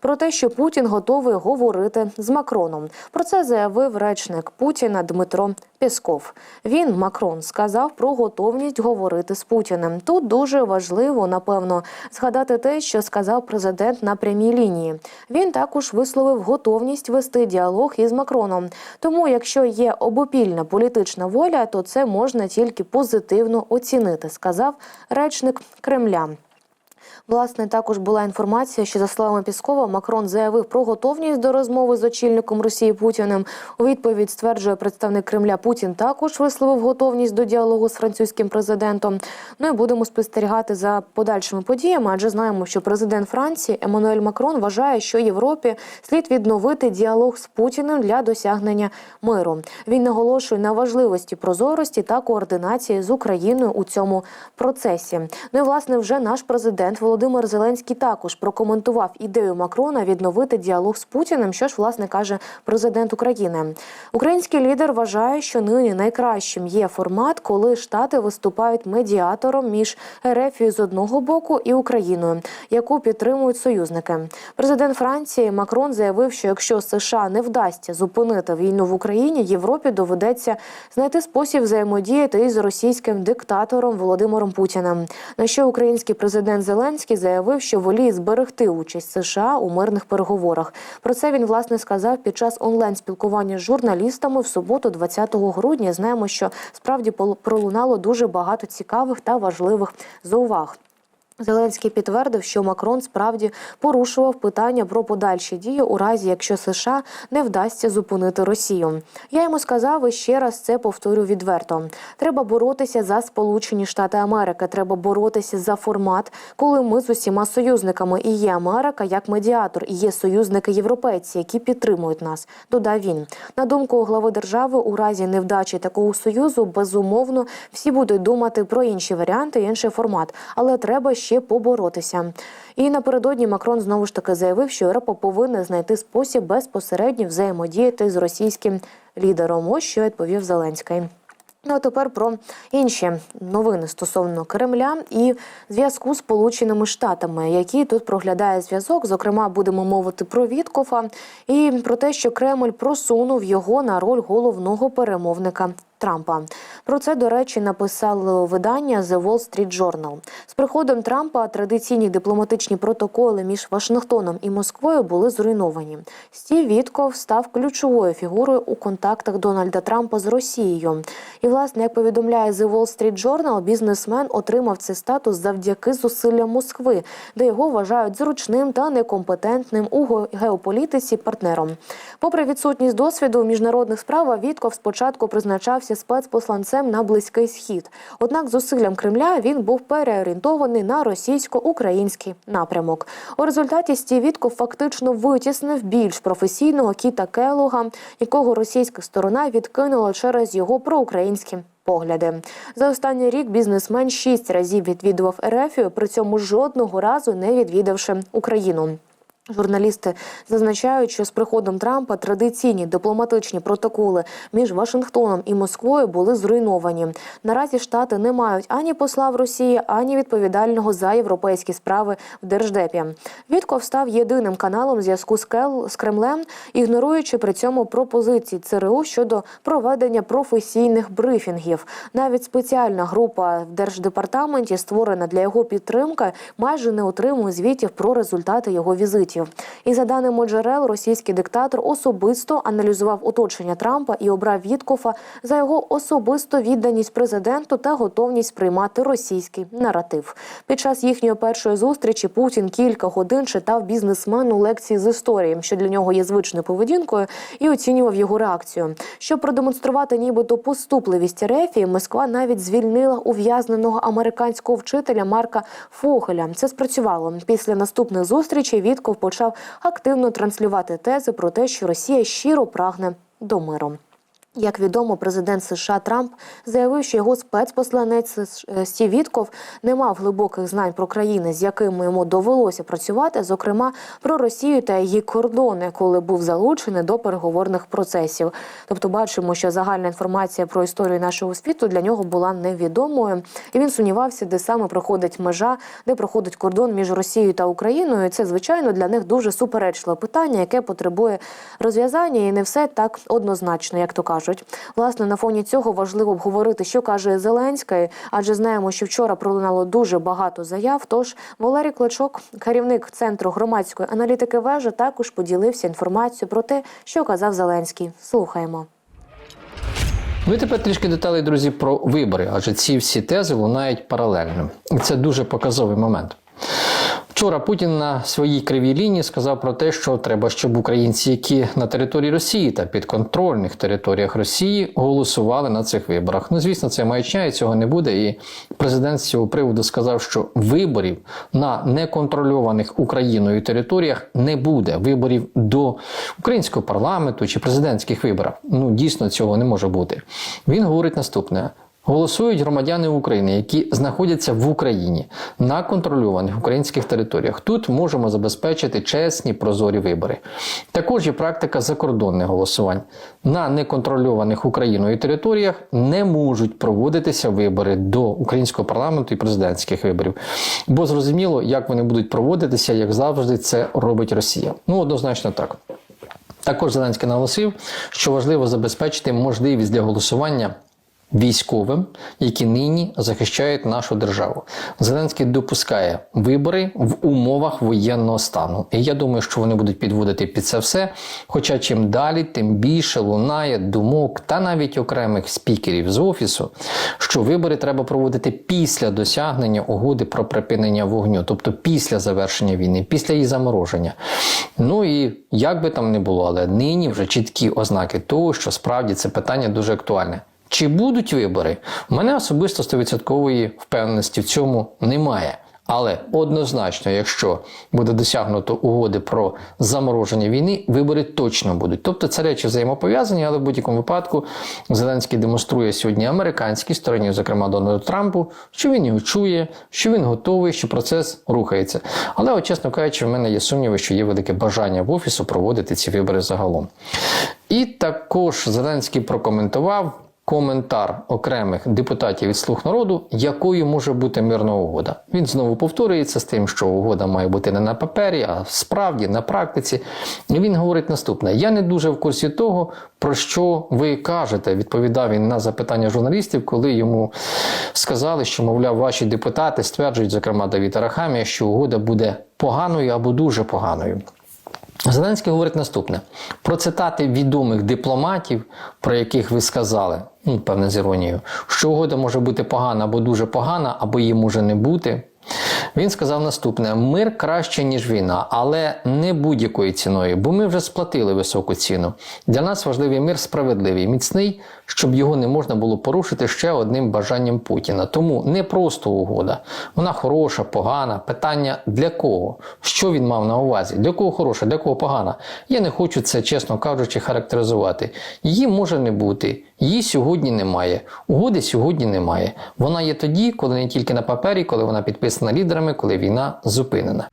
Про те, що Путін готовий говорити з Макроном. Про це заявив речник Путіна Дмитро Пєсков. Він Макрон сказав про готовність говорити з Путіним. Тут дуже важливо, напевно, згадати те, що сказав президент на прямій лінії. Він також висловив готовність вести діалог із Макроном. Тому, якщо є обопільна політична воля, то це можна тільки позитивно оцінити, сказав речник Кремля. Власне, також була інформація, що за словами Піскова, Макрон заявив про готовність до розмови з очільником Росії Путіним. У відповідь стверджує представник Кремля Путін також висловив готовність до діалогу з французьким президентом. Ну і будемо спостерігати за подальшими подіями, адже знаємо, що президент Франції Еммануель Макрон вважає, що Європі слід відновити діалог з Путіним для досягнення миру. Він наголошує на важливості прозорості та координації з Україною у цьому процесі. Ну і власне вже наш президент Володимир Зеленський також прокоментував ідею Макрона відновити діалог з Путіним. Що ж власне каже президент України. Український лідер вважає, що нині найкращим є формат, коли штати виступають медіатором між РФ з одного боку і Україною, яку підтримують союзники. Президент Франції Макрон заявив, що якщо США не вдасться зупинити війну в Україні, Європі доведеться знайти спосіб взаємодіяти із російським диктатором Володимиром Путіним. На що український президент Зеленський заявив, що воліє зберегти участь США у мирних переговорах. Про це він власне сказав під час онлайн спілкування з журналістами в суботу, 20 грудня. Знаємо, що справді пролунало дуже багато цікавих та важливих зауваг. Зеленський підтвердив, що Макрон справді порушував питання про подальші дії у разі, якщо США не вдасться зупинити Росію. Я йому сказав і ще раз це повторю відверто. Треба боротися за Сполучені Штати Америки. Треба боротися за формат, коли ми з усіма союзниками і є Америка як медіатор, і є союзники європейці, які підтримують нас. Додав він. На думку глави держави, у разі невдачі такого союзу, безумовно, всі будуть думати про інші варіанти, інший формат, але треба ще поборотися. І напередодні Макрон знову ж таки заявив, що Європа повинна знайти спосіб безпосередньо взаємодіяти з російським лідером. Ось що відповів Зеленський. Ну а тепер про інші новини стосовно Кремля і зв'язку з Сполученими Штатами, який тут проглядає зв'язок. Зокрема, будемо мовити про Віткофа і про те, що Кремль просунув його на роль головного перемовника. Трампа про це до речі написало видання The Wall Street Journal. З приходом Трампа традиційні дипломатичні протоколи між Вашингтоном і Москвою були зруйновані. Стів Вітков став ключовою фігурою у контактах Дональда Трампа з Росією. І власне, як повідомляє The Wall Street Journal, бізнесмен отримав цей статус завдяки зусиллям Москви, де його вважають зручним та некомпетентним у геополітиці партнером. Попри відсутність досвіду у міжнародних справах, Вітков спочатку призначався спецпосланцем на близький схід. Однак, зусиллям Кремля він був переорієнтований на російсько-український напрямок. У результаті Стів Вітков фактично витіснив більш професійного Кіта Келога, якого російська сторона відкинула через його проукраїнські погляди. За останній рік бізнесмен шість разів відвідував Ерефію, при цьому жодного разу не відвідавши Україну. Журналісти зазначають, що з приходом Трампа традиційні дипломатичні протоколи між Вашингтоном і Москвою були зруйновані. Наразі штати не мають ані посла в Росії, ані відповідального за європейські справи в держдепі. Вітков став єдиним каналом зв'язку з з Кремлем, ігноруючи при цьому пропозиції ЦРУ щодо проведення професійних брифінгів. Навіть спеціальна група в держдепартаменті, створена для його підтримки, майже не отримує звітів про результати його візитів. І за даними джерел, російський диктатор особисто аналізував оточення Трампа і обрав Віткофа за його особисту відданість президенту та готовність приймати російський наратив. Під час їхньої першої зустрічі Путін кілька годин читав бізнесмену лекції з історії, що для нього є звичною поведінкою, і оцінював його реакцію. Щоб продемонструвати нібито поступливість Рефії, Москва навіть звільнила ув'язненого американського вчителя Марка Фогеля. Це спрацювало після наступних зустрічей. Вітков почав активно транслювати тези про те, що Росія щиро прагне до миру. Як відомо, президент США Трамп заявив, що його спецпосланець е, Стів Вітков не мав глибоких знань про країни, з якими йому довелося працювати, зокрема про Росію та її кордони, коли був залучений до переговорних процесів. Тобто, бачимо, що загальна інформація про історію нашого світу для нього була невідомою, і він сумнівався, де саме проходить межа, де проходить кордон між Росією та Україною. І Це звичайно для них дуже суперечливе питання, яке потребує розв'язання, і не все так однозначно, як то кажуть. Власне, на фоні цього важливо обговорити, що каже Зеленський, адже знаємо, що вчора пролунало дуже багато заяв. Тож Валерій Клочок, керівник центру громадської аналітики вежа, також поділився інформацією про те, що казав Зеленський. Слухаємо. Ну і тепер трішки деталей, друзі, про вибори, адже ці всі тези лунають паралельно. І це дуже показовий момент. Вчора Путін на своїй кривій лінії сказав про те, що треба, щоб українці, які на території Росії та підконтрольних територіях Росії голосували на цих виборах. Ну, звісно, це маячня і цього не буде. І президент з цього приводу сказав, що виборів на неконтрольованих Україною територіях не буде. Виборів до українського парламенту чи президентських виборів. Ну дійсно цього не може бути. Він говорить наступне. Голосують громадяни України, які знаходяться в Україні на контрольованих українських територіях. Тут можемо забезпечити чесні прозорі вибори. Також є практика закордонних голосувань. На неконтрольованих Україною територіях не можуть проводитися вибори до українського парламенту і президентських виборів. Бо зрозуміло, як вони будуть проводитися, як завжди, це робить Росія. Ну однозначно так. Також Зеленський наголосив, що важливо забезпечити можливість для голосування військовим, які нині захищають нашу державу. Зеленський допускає вибори в умовах воєнного стану. І я думаю, що вони будуть підводити під це все. Хоча чим далі, тим більше лунає думок та навіть окремих спікерів з офісу, що вибори треба проводити після досягнення угоди про припинення вогню, тобто після завершення війни, після її замороження. Ну і як би там не було, але нині вже чіткі ознаки того, що справді це питання дуже актуальне. Чи будуть вибори? У мене особисто 100% впевненості в цьому немає. Але однозначно, якщо буде досягнуто угоди про замороження війни, вибори точно будуть. Тобто це речі взаємопов'язані, але в будь-якому випадку Зеленський демонструє сьогодні американській стороні, зокрема Дональду Трампу, що він його чує, що він готовий, що процес рухається. Але, от, чесно кажучи, в мене є сумніви, що є велике бажання в офісу проводити ці вибори загалом. І також Зеленський прокоментував коментар окремих депутатів від слуг народу, якою може бути мирна угода. Він знову повторюється з тим, що угода має бути не на папері, а справді на практиці. І він говорить наступне: я не дуже в курсі того, про що ви кажете. Відповідав він на запитання журналістів, коли йому сказали, що, мовляв, ваші депутати стверджують, зокрема Давід Арахамія, що угода буде поганою або дуже поганою. Зеленський говорить наступне: про цитати відомих дипломатів, про яких ви сказали, ну, певне з іронією, що угода може бути погана або дуже погана, або її може не бути. Він сказав наступне: мир краще, ніж війна, але не будь-якою ціною, бо ми вже сплатили високу ціну. Для нас важливий мир справедливий, міцний, щоб його не можна було порушити ще одним бажанням Путіна. Тому не просто угода. Вона хороша, погана. Питання для кого? Що він мав на увазі? Для кого хороша, для кого погана? Я не хочу це, чесно кажучи, характеризувати. Її може не бути. Її сьогодні немає. Угоди сьогодні немає. Вона є тоді, коли не тільки на папері, коли вона підписана лідерами, коли війна зупинена.